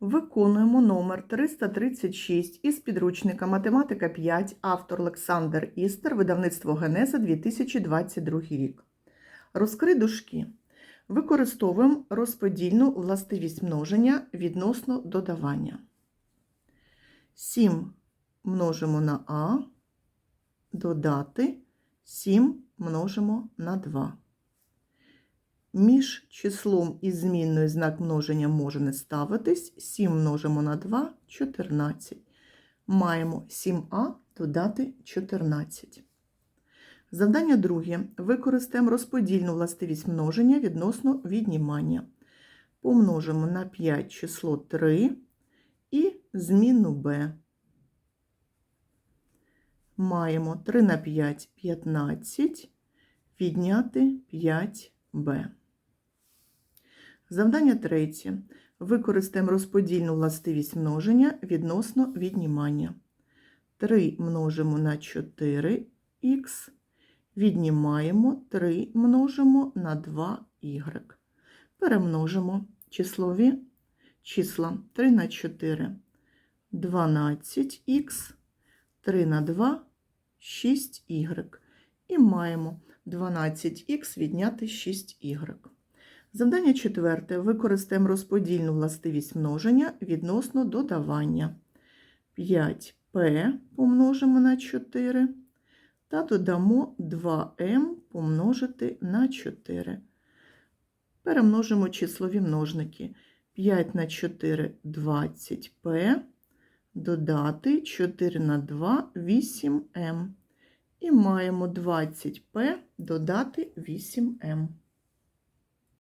Виконуємо номер 336 із підручника Математика 5, автор Олександр Істер, видавництво Генеза 2022 рік. Розкрий дужки. Використовуємо розподільну властивість множення відносно додавання. 7 множимо на А, додати 7 множимо на 2. Між числом і змінною знак множення може не ставитись. 7 множимо на 2 – 14. Маємо 7а додати 14. Завдання друге. Використаємо розподільну властивість множення відносно віднімання. Помножимо на 5 число 3 і змінну b. Маємо 3 на 5 – 15, відняти 5b. Завдання третє. Використаємо розподільну властивість множення відносно віднімання. 3 множимо на 4х, віднімаємо 3 множимо на 2y. Перемножимо числові числа 3 на 4 – 12х, 3 на 2 – 6y. І маємо 12х відняти 6y. Завдання четверте. Використаємо розподільну властивість множення відносно додавання. 5p помножимо на 4 та додамо 2m помножити на 4. Перемножимо числові множники. 5 на 4 – 20p, додати 4 на 2 – 8m. І маємо 20p додати 8m.